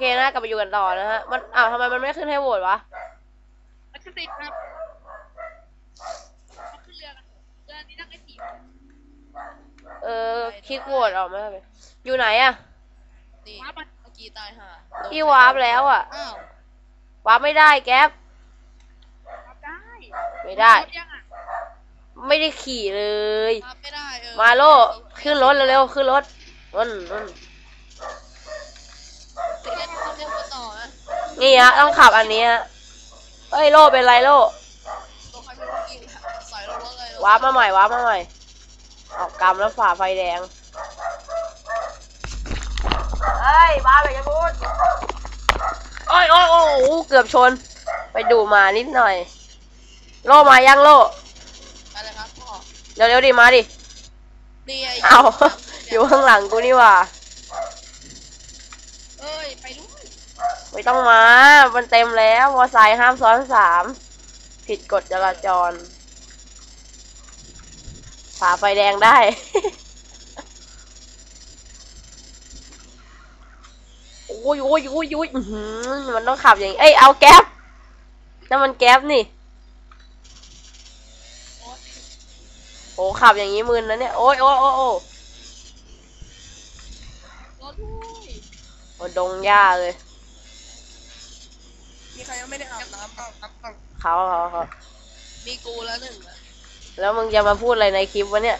เคนะกลับไปอยู่กันต่อนะฮะ มัน อ้าวทำไมมันไม่ขึ้นให้โหวตวะ มันจะติดครับมาขึ้นเรือกันเรือนี้นั่งได้สี่คนเออคลิกโหวตออกมาเลยอยู่ไหนอะนี่ว้ามันเมื่อกี้ตายห่าพี่วาร์ปแล้วอะอ้าววาร์ปไม่ได้แก๊ปรับได้ไม่ได้ รถยังอะไม่ได้ขี่เลยวาร์ปไม่ได้เออมาโลขึ้นรถเร็วๆขึ้นรถนุ่นนุ่น เล่นต้องเล่นมาต่อ นะนี่ฮะต้องขับอันนี้ฮะเฮ้ยโลเป็นไรโลตัวใครไม่รู้กินสอยรถเลยวาร์ปมาใหม่วาร์ปมาใหม่ออกกรรมแล้วฝ่าไฟแดงเฮ้ยบ้าไปจะพูดโอ้ยโอ้ยโอ้ยโอ้ยเกือบชน ไปดูมานิดหน่อย โลมายังโลอะไรครับพ่อเร็วๆดิมาดินี่ไอ้เอาอยู่ข้างหลังกูนี่หว่า เอ้ยไปด้วย ไม่ต้องมา มันเต็มแล้วมอไซค์ห้ามซ้อนสาม ผิดกฎจราจรฝ่าไฟแดงได้ โอ้ยโอ้ยโอ้ยโอ้ยอื้อหือมันต้องขับอย่างนี้เอ้ย เอาแก๊ปนั่นมันแก๊ปนี่โอ้ขับอย่างนี้มึนนะเนี่ย โอ้ยโอ้ยโอ้ยโอ้ยรถด้วยโอ้ดงหญ้าเลย มีใครยังไม่ได้อาบน้ำบ้างครับบ้างเขาเขาเขามีกูแล้วหนึ่งอะแล้วมึงจะมาพูดอะไรในคลิปวะเนี่ย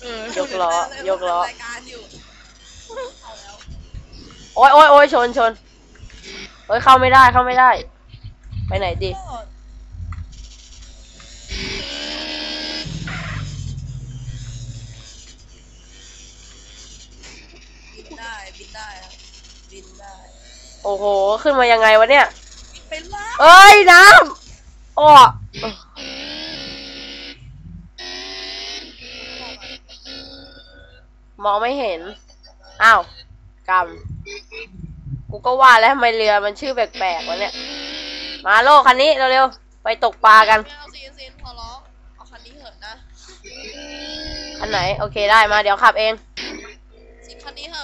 เออยกล้อยกล้อ รายการอยู่เอาแล้วโอ้ยโอ้ยโอ้ยชนชนเฮ้ยเข้าไม่ได้เข้าไม่ได้ ไปไหนดี ก็ โอ้โห ขึ้นมายังไงวะเนี่ยบินไปแล้วเอ้ยน้ำอ้อมองไม่เห็น อ้าวกรรมกูก็ว่าแล้วทำไมเรือมันชื่อแปลกๆวะเนี่ย มาโลกคันนี้เร็วๆ ไปตกปลากัน ไม่เอาซีนซีนพอร้องเอาคันนี้เถอะนะ คันไหน โอเคได้มาเดี๋ยวขับเองสิคันนี้เถอะให้สิขับ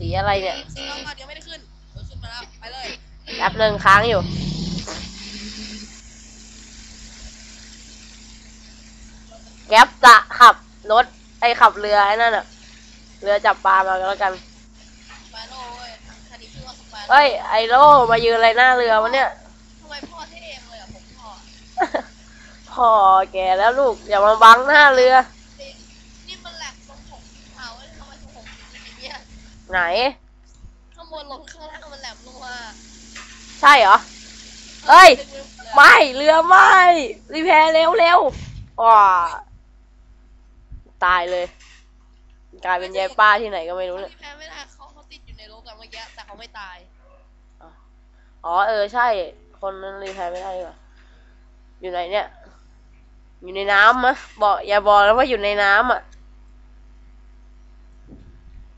สีอะไรเนี่ยสิน้องมาเดี๋ยวไม่ได้ขึ้นเออขึ้นมาแล้วไปเลยแป๊บหนึ่งค้างอยู่ แก๊ปจะขับรถไอขับเรือไอ้นั่นอะเรือจับปลามาแล้วกันสไปโร่เว้ยคันนี้ชื่อว่าสไปโร่เฮ้ยไอโลมายืนอะไรหน้าเรือวะเนี่ยทำไมพ่อเท่เองเลยอะผมพ่อพ่อแกแล้วลูกอย่ามาบังหน้าเรือ ไหน ข้างบนลงข้างล่างมันแหลมลงมาใช่เหรอ เอ้ยเป็นวิวเลยไม่เรือไม่ รีแพร์เร็วเร็วว้าตายเลย กลายเป็นยายป้าที่ไหนก็ไม่รู้เขาเนี่ยที่แพ้ไม่ได้เขาเขาติดอยู่ในรถกันเมื่อกี้แต่เขาไม่ตาย อ๋อเออใช่ คนนั้นรีแพร์ไม่ได้ดีกว่าอยู่ไหนเนี่ย อยู่ในน้ำมะบอกอย่าบอกแล้วว่าอยู่ในน้ำอะ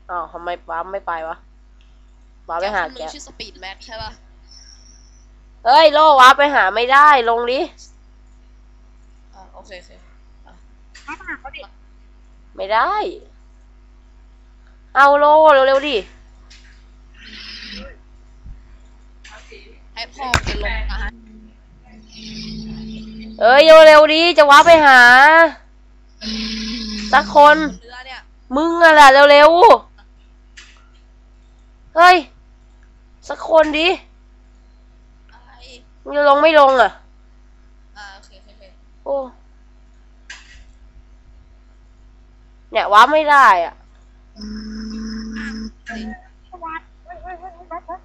อ้าวทำไมปั๊มไม่ไปวะปั๊มไปหาคนหแกนึ่งชื่อสปีดแม็กใช่ป่ะ เฮ้ยโลวะไปหาไม่ได้ลงดิอ่าโอเคโอเคมาหาเขาดิไม่ได้ เอาโลเร็วๆดิให้พ่อเป็นลมตายเอ้ยเร็วๆดิจะว้าไปหาสักคน เรือเนี่ย มึงอะแหละเร็วๆ เฮ้ย สักคนดิอะไรมึงจะลงไม่ลงอะ อ่าโอเคโอเคโอเคโอ้ เนี่ยว้าไม่ได้อะสวัสดีเฮ้ยเฮ้ยเฮ้ยเฮ้ยเฮ้ย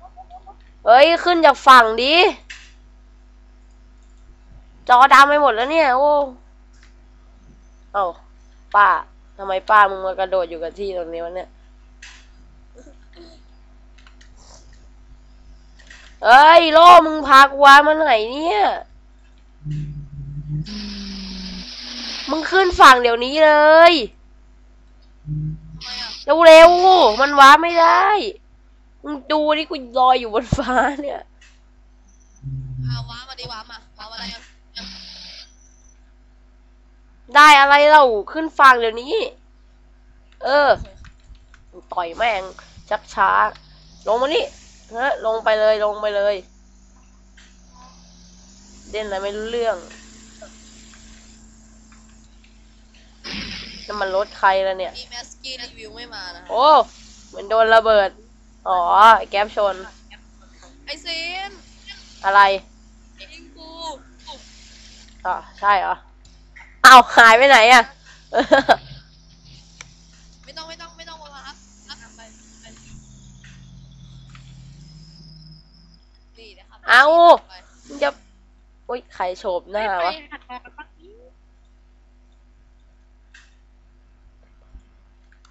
เฮ้ย ขึ้นจากฝั่งดิ จอดำไปหมดแล้วเนี่ย โอ้ เอ้าป้าทำไมป้ามึงมากระโดดอยู่กับที่ตรงนี้วะเนี่ย เอ้ยโลมึงพากูวามาไหนเนี่ย มึงขึ้นฝั่งเดี๋ยวนี้เลยทำไมอะเร็วๆมันว้าไม่ได้ มึงดูนี่กูลอยอยู่บนฟ้าเนี่ยอ่าว้ามาดิว้ามาว้ามาอะไรอะได้อะไรเราขึ้นฝั่งเดี๋ยวนี้ เออโอเคต่อยแม่งชักช้าลงมานี่ ฮะลงไปเลยลงไปเลยเล่นอะไรไม่รู้เรื่องน้ำมันรถใครแล้วเนี่ย มีแมสกี้รีวิวไม่มานะโอ้เหมือนโดนระเบิด อ๋อไอ้แก๊ปชน ไอเซนอะไรยิงกูอ๋อใช่เหรออ้าวหายไปไหนอะ ไม่ต้องไม่ต้องไม่ต้องมารับรับไปไปนี่นะครับ เอาไปมึงจะอุ้ยใครโฉบหน้าไปวะหัดมองกันบ้างดิ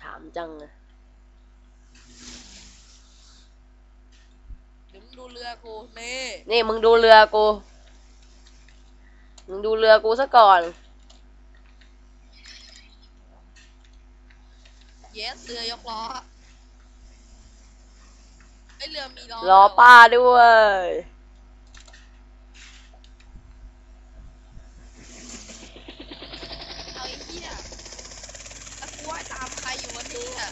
ถามจังเลยเดี๋ยวมึงดูเรือกูนี่นี่มึงดูเรือกู มึงดูเรือกูซะก่อน เยสเรือยกล้อไอเรือมีล้อรอป้าด้วย เอาไอ้เหี้ยแล้วกูว่าตามใครอยู่วันนี้อะ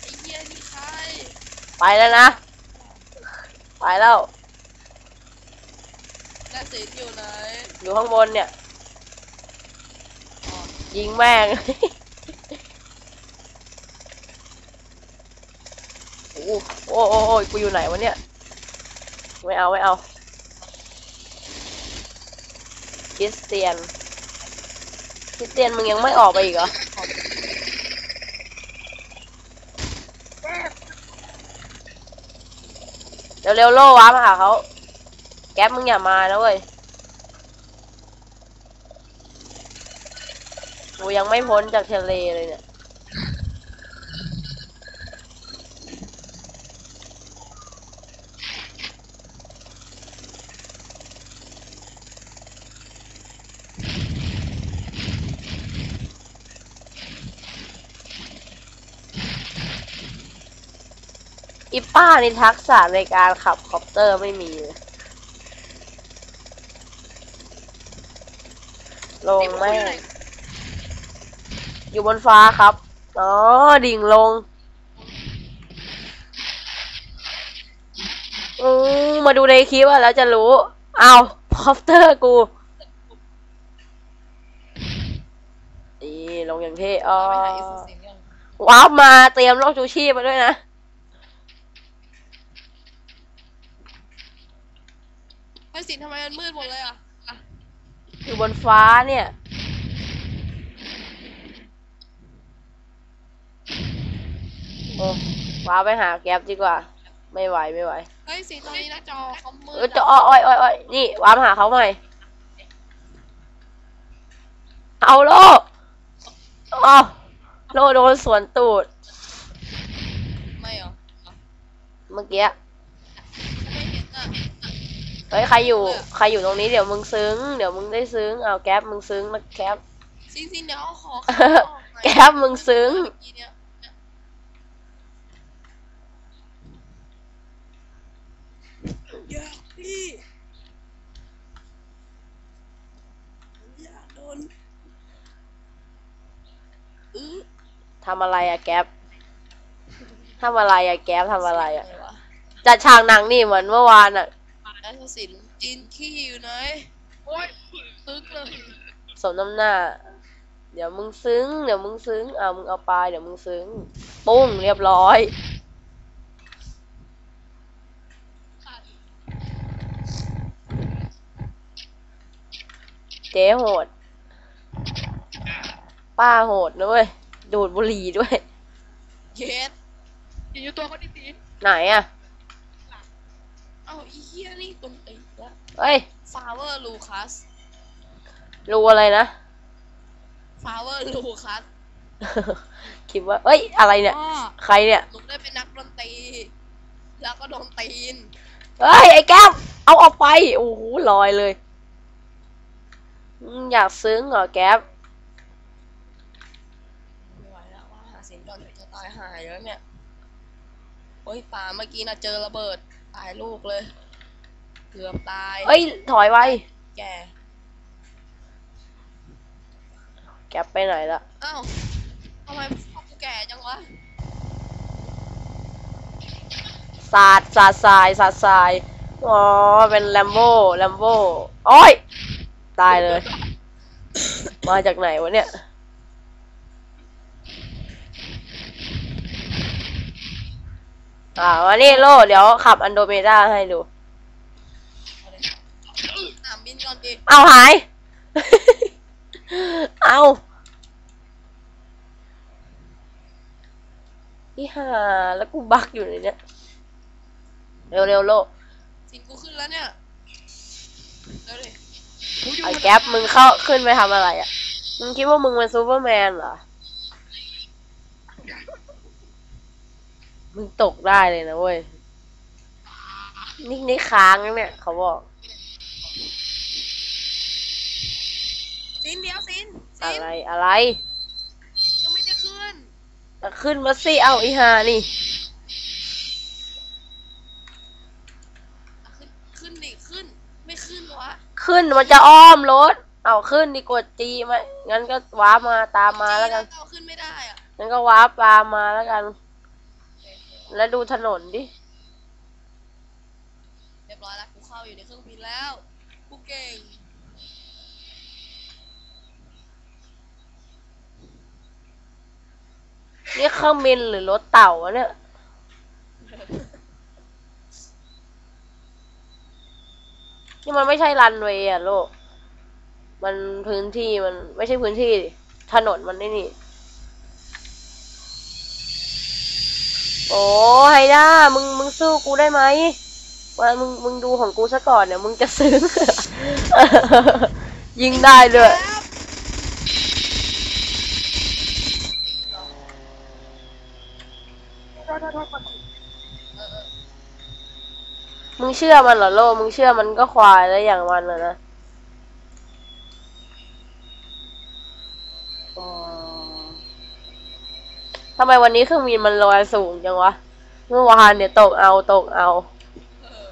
ไอ้เหี้ยนี่ใคร ไปแล้วนะ ไปแล้วและสินอยู่ไหนอยู่ข้างบนเนี่ยอ๋อยิงแม่ง โอ้โหโอ้โหโอ้โหกูอยู่ไหนวะเนี่ย ไม่เอาไม่เอาคริสเตียนคริสเตียนมึงยังไม่ออกไปอีกเหรอ เร็วๆโล่ว้ามาหาเขาแก๊ปมึงอย่ามานะเว้ยกูยังไม่พ้นจากทะเลเลยเนี่ย อีป้านี่ทักษะในการขับคอปเตอร์ไม่มีเลยลงแม่งอยู่บนฟ้าครับ อ๋อ ดิ่งลงอืมมาดูในคลิปอะแล้วจะรู้ เอาพอปเตอร์กูนี่ลงอย่างเท่อ๋อเอาไปหาอีสุสินกันว้าวมาเตรียมโลกชูชีพมาด้วยนะ ไอ้สินทำไมมันมืดหมดเลยอะอะอยู่บนฟ้าเนี่ย โอ้ว้าไปหาแก๊ปดีกว่า ไม่ไหวไม่ไหว เฮ้ยสินตอนนี้หน้าจอเขามืดเออจะอ้อยอ้อยอ้อยอ้อยนี่ว้ามาหาเขาใหม่ เอาโลอ๋อโลโดนสวนตูด ไม่เหรออะเมื่อกี้ไม่เห็นอะ เฮ้ยใครอยู่ใครอยู่ตรงนี้เดี๋ยวมึงซึ้ง เดี๋ยวมึงได้ซึ้งเอาแก๊ปมึงซึ้งนะแก๊ปสินสินเดี๋ยวเอาขอแก๊ปมึงซึ้งเมื่อกี้เนี่ยอย่าพี่อย่าโดนอื้อทำอะไรอะแก๊ปทำอะไรอะแก๊ปทำอะไรอะเสียงวจัดฉากหนังนี่เหมือนเมื่อวานอะ แล้วสินจินขี้อยู่ไหนโอ้ยตึกเลยสมน้ำหน้า เดี๋ยวมึงซึ้ง เดี๋ยวมึงซึ้งเอามึงเอาไปเดี๋ยวมึงซึ้ง ปุ้งเรียบร้อย เจ๊โหด ป้าโหดนะเว้ย ดูดบุหรี่ด้วย เย็ดอยู่ตัวเขาดิสิไหนอะ เอาอีเหี้ยนี่ตุนตีแล้วเฮ้ยฟาเวอร์ลูคัสรู้อะไรนะฟาเวอร์ลูคัสคิดว่า เอ้ย อะไรเนี่ยพ่อใครเนี่ยหนูได้เป็นนักดนตรี แล้วก็โดนตีน เฮ้ย ไอ้แก้วเอาออกไป โอ้โห ลอยเลยอืมอยากซึ้งเหรอแก๊ปไม่ไหวแล้วว่าหาสินก่อนเดี๋ยวจะตายหายแล้วเนี่ย โอ้ยป่าเมื่อกี้น่ะเจอระเบิด ตายลูกเลย เกือบตาย เอ้ย ถอยไว้ แก แก๊ปไปไหนละอ้าวทำไมพ่อกูแก่จังวะ สาดสาดทรายสาดทราย อ๋อ เป็นแลมโบ้แลมโบ้โอ้ย ตายเลย มาจากไหนวะเนี่ย อ่าวันนี้โลเดี๋ยวขับอันโดเมดาให้ดูเอาเลยอ่าบินก่อนดิเอาหาย เอาอีห่าแล้วกูบักอยู่ในเนี้ยเร็วเร็วๆโลสินกูขึ้นแล้วเนี่ยเร็วดิกูอยู่ไอ้แก๊ปมึงเข้าขึ้นไปทำอะไรอะ มึงคิดว่ามึงเป็นซูเปอร์แมนเหรอ มึงตกได้เลยนะเว้ย นี่นี่ค้างนะเนี่ยเขาบอกสินเดี๋ยวสินสิอะนไรอะไร ยังไม่จะขึ้นจะขึ้นมาสิเอาอีหานี่อะขึ้น ขึ้นดิขึ้น ไม่ขึ้นวะขึ้นมันจะอ้อมรถ เอาขึ้นดีกดจีไหมงั้นก็วาร์ปมาตามมาแล้วกันเอาขึ้นไม่ได้อะงั้นก็วาร์ปตามมาแล้วกันโอเคโอเค แล้วดูถนนดิ เรียบร้อยแล้วกูเข้าอยู่ในเครื่องบินแล้ว กูเก่ง นี่เครื่องบินหรือรถเต่าวะเนี่ย นี่มันไม่ใช่รันเวย์อะโลก มันพื้นที่มันไม่ใช่พื้นที่ดิถนนมันนี่นี่ โอ้ไฮด้ามึงมึงสู้กูได้ไหมว่ามึงมึงดูของกูซะก่อนเนี่ยมึงจะซื้อ ยิงได้ด้วยมึงเชื่อมันเหรอโลกมึงเชื่อมันก็ควายแล้วอย่างมันอะนะอ๋อ ทำไมวันนี้เครื่องบินมันลอยสูงจังวะ เมื่อวานเนี่ยตกเอาตกเอาเออ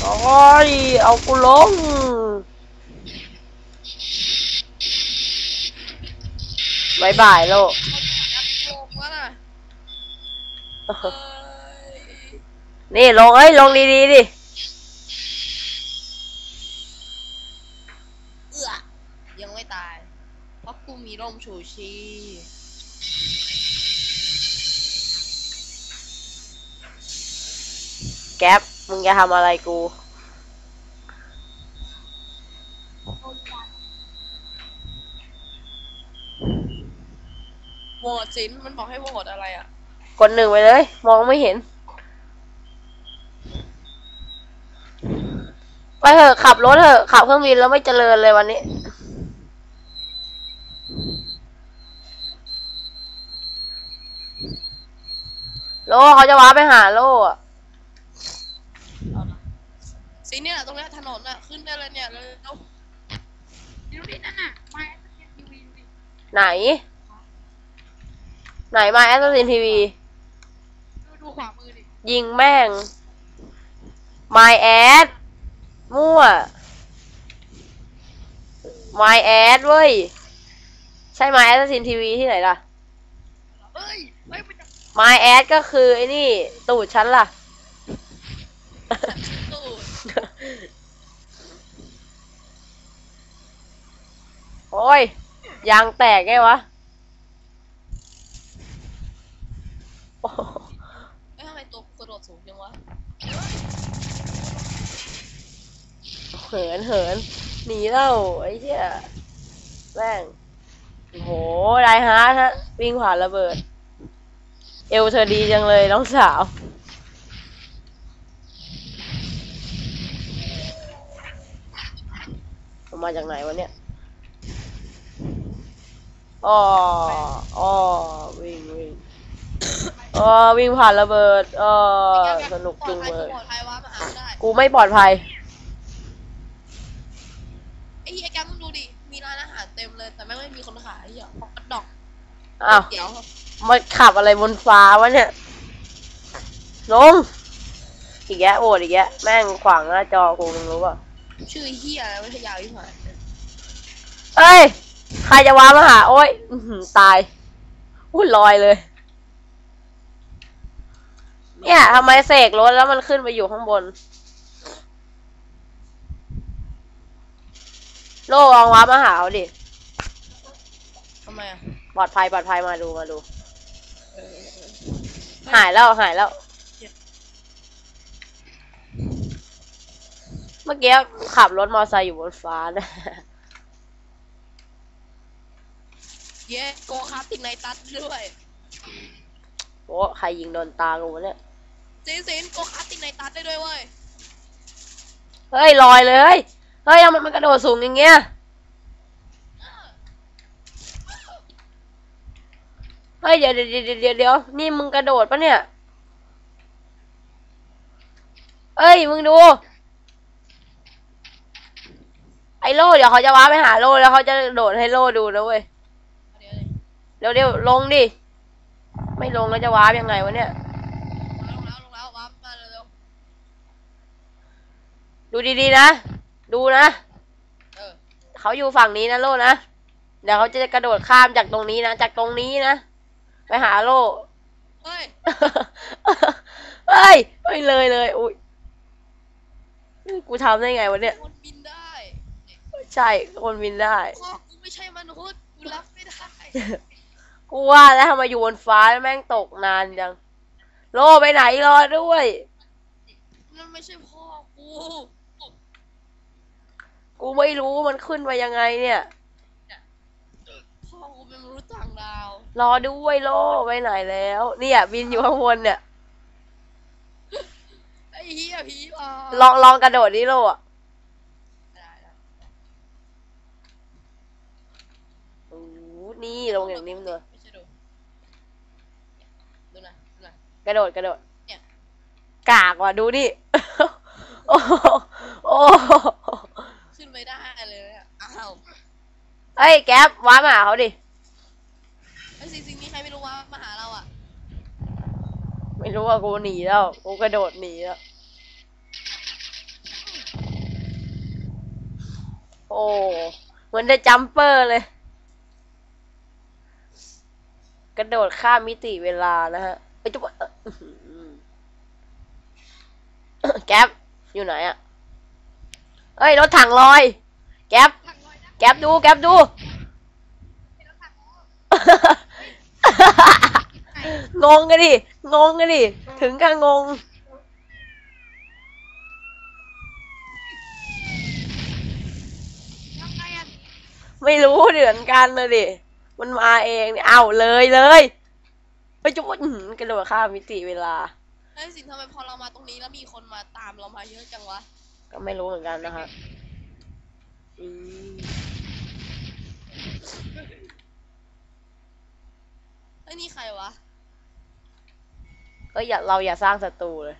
โอ้ย เอากูลง บายบายโลกเขาจะหาโลกแล้วน่ะเอ้ยนี่ลงเอ้ยลงดีๆดิ เอื้อยังไม่ตาย เพราะกูมี ร่มชูชีพแก๊ปมึงจะทำอะไรกู โหวตสินมันบอกให้โหวตอะไรอะ กดหนึ่งไปเลย มองไม่เห็น ไปเถอะขับรถเถอะขับเครื่องบินแล้วไม่เจริญเลยวันนี้ โลเขาจะว้าไปหาโลอะเอานะสินเนี่ยตรงเนี้ยถนนอะ ขึ้นได้เลยเนี่ยเร็วดูดินั่นน่ะมาทีวีดิไหน ไหนมาแอสซินทีวี ดูดูขวามือดิยิงแม่ง My Ad มั่ว My Ad เว้ย ใช่ My Assassin TV ที่ไหนล่ะ เอ้ย เฮ้ยมันจะ My Ad ก็คือไอ้นี่ ตูดฉันล่ะ ตูดโอ้ย ยางแตกไงวะโอ้โหเอ้ยทำไมตัวกระโดดสูงจังวะ เหินเหินหนีแล้วไอ้เหี้ยแม่งโอ้โหไดฮาร์ดฮะ วิ่งผ่านระเบิด เอวเธอดีจังเลยน้องสาว มาจากไหนวะเนี่ยอ๋ออ๋อวิ่งวิ่งอ๋อวิ่งผ่านระเบิดอ๋อสนุกจริงเลยปลอดภัยว่ามาหาได้กูไม่ปลอดภัยไอ้เหี้ยแกมึงดูดิ มีร้านอาหารเต็มเลย แต่แม่งไม่มีคนขายไอ้เหี้ยฮอตดอกอ้าวเดี๋ยว มาขับอะไรบนฟ้าวะเนี่ย ลง อีกแยะโอดอีกแยะแม่งขวางหน้าจอกูมึงรู้ป่ะชื่อไอ้เหี้ยอะไรไม่ใช่ยาวยิ่งหายเอ้ย ใครจะว้ามาหา โอ้ยอื้อหือตายอุ้ยลอยเลย เนี่ยทำไมเสกรถแล้วมันขึ้นไปอยู่ข้างบน โลลองว้ามาหาเอาดิทำไมอะปลอดภัยปลอดภัยมาดูมาดูเออเออ หายแล้วหายแล้ว เมื่อกี้ขับรถมอเตอร์ไซค์อยู่บนฟ้านะเย้โกคาร์ทติดในตัดด้วยโอ้ใครยิงโดนตากูวะเนี่ยสินสินโกคาร์ทติดในตัดได้ด้วยเว้ย เฮ้ยลอยเลย เฮ้ยเฮ้ยทำไมมันกระโดดสูงอย่างเงี้ย เฮ้ยเดี๋ยวเดี๋ยวเดี๋ยวเดี๋ยวเดี๋ยวนี่มึงกระโดดปะเนี่ยเอ้ยมึงดู ไอ้โลเดี๋ยวเขาจะว้าไปหาโลแล้วเขาจะโดดให้โลดูนะเว้ยเดี๋ยวเดี๋ยวเดี๋ยวลงดิไม่ลงแล้วจะว้ายังไงวะเนี่ยลงแล้วลงแล้ววับมาเร็วดูดีๆนะ ดูนะๆเออเขาอยู่ฝั่งนี้นะโลนะเดี๋ยวเขาจะกระโดดข้ามจากตรงนี้นะจากตรงนี้นะ ไปหาโลเฮ้ยเฮ้ยเฮ้ยเลยเลยอุ้ยกูทำได้ไงวะเนี่ยคนบินได้ใช่คนบินได้พ่อกูไม่ใช่มนุษย์กูรับไม่ได้กูว่าแล้วทำไมอยู่บนฟ้าแล้วแม่งตกนานจังโลไปไหนรอด้วยนั่นไม่ใช่พ่อกู กูไม่รู้มันขึ้นไปยังไงเนี่ย พ่อกูเป็นมนุษย์ ต่างดาว รอด้วยโลไปไหนแล้ว เนี่ยบินอยู่ข้างบนเนี่ย ไอ้เหี้ยผีหลอลองลองกระโดดดิโลอะได้ได้โอ้โหนี่ลงอย่างนิ่มเลยไม่ใช่ดูดูนะดูนะ กระโดดกระโดดเนี่ย กากว่ะดูดิโอ้โหโอ้โหขึ้นไม่ได้เลยอะอ้าวเฮ้ยแก๊ปว้ามาหาเขาดิ ไอ้สิ่งสิ่งนี้ใครไม่รู้ว่ามาหาเราอะ ไม่รู้ว่ากูหนีแล้ว กูกระโดดหนีแล้ว โอ้ เหมือนได้จัมเปอร์เลย กระโดดข้ามมิติเวลานะฮะไอ้จุ๊บเอ่ออื้อหือแก๊ปอยู่ไหนอะเอ้ยรถถังลอย แก๊ปถังลอยนะแก๊ปดู แก๊ปดูเป็นรถถั งอ๋องงกันดิ งงกันดิ ถึงกับงงยังไงอะไม่รู้เหมือนกันเลยดิ มันมาเองเนี่ยอ้าวเลยเลยไปจุ๊บอื้อหือกระโดดข้ามมิติเวลาไอ้สิ่งทำไมพอเรามาตรงนี้แล้วมีคนมาตามเรามาเยอะจังวะ ก็ไม่รู้เหมือนกันนะฮะอืมไอ้ยนี่ใครวะ เอ้ยอย่าเราอย่าสร้างศัตรูเลย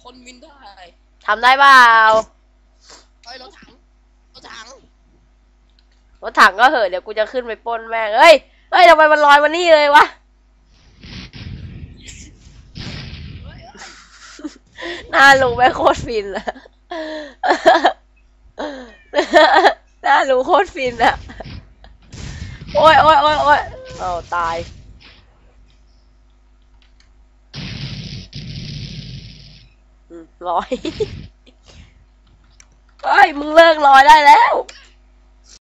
คนบินได้ทำได้เปล่าไอ้ยรถถังรถถังรถถังก็เหอะเดี๋ยวกูจะขึ้นไปปล้นแม่งเอ้ยเอ้ยทำไมมันลอยมานี่เลยวะเฮ้ยเอ้ยหน้าลุงแม่งโคตรฟินอะหน้าลุงโคตรฟินอะโอ้ยโอ้ยโอ้ยโอ้ยเอาตาย ร้อยเฮ้ยมึงเลิกร้อยได้แล้ว